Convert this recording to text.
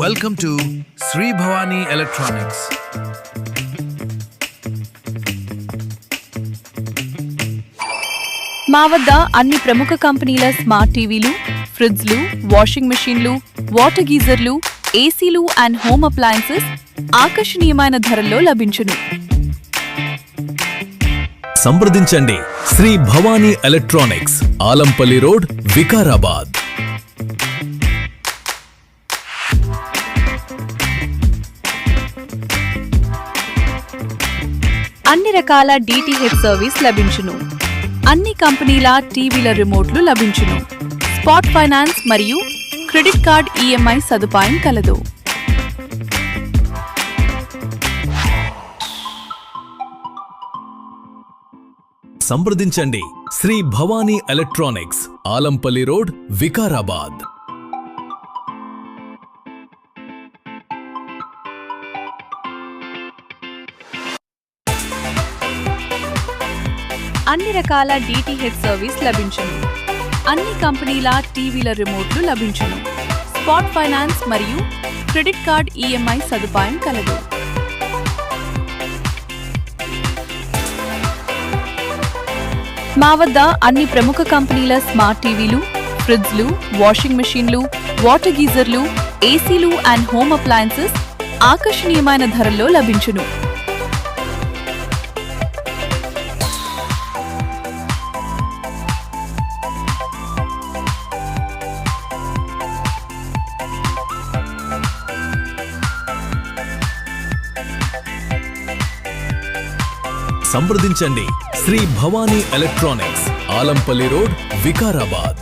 Welcome to Sri Bhavani Electronics. మా వద్ద అన్ని ప్రముఖ కంపెనీల స్మార్ట్ టీవీలు ఫ్రిడ్జ్లు వాషింగ్ మెషీన్లు వాటర్ గీజర్లు ఏసీలు అండ్ హోమ్ అప్లయన్సెస్ ఆకర్షణీయమైన ధరల్లో లభించును. సంప్రదించండి. Shri Bhavani electronics Alampalli road Vikarabad. అన్ని రకాల డిటిహెచ్ సర్వీస్ లభించును. అన్ని కంపెనీల టీవీల రిమోట్లు లభించును. స్పాట్ ఫైనాన్స్ మరియు క్రెడిట్ కార్డ్ ఈఎంఐ సదుపాయం కలదు. సంప్రదించండి. Shri Bhavani electronics Alampalli road Vikarabad. అన్ని రకాల డిటిహెచ్ సర్వీస్ లభించును. అన్ని కంపెనీల టీవీల రిమోట్లు లభించును. స్పాట్ ఫైనాన్స్ మరియు క్రెడిట్ కార్డ్ ఈఎంఐ సదుపాయం కలదు. మా వద్ద అన్ని ప్రముఖ కంపెనీల స్మార్ట్ టీవీలు ఫ్రిడ్జ్లు వాషింగ్ మెషీన్లు వాటర్ గీజర్లు ఏసీలు అండ్ హోమ్ అప్లయన్సెస్ ఆకర్షణీయమైన ధరల్లో లభించును. సంప్రదించండి శ్రీ భవానీ ఎలక్ట్రానిక్స్ ఆలంపల్లి రోడ్ వికారాబాద్.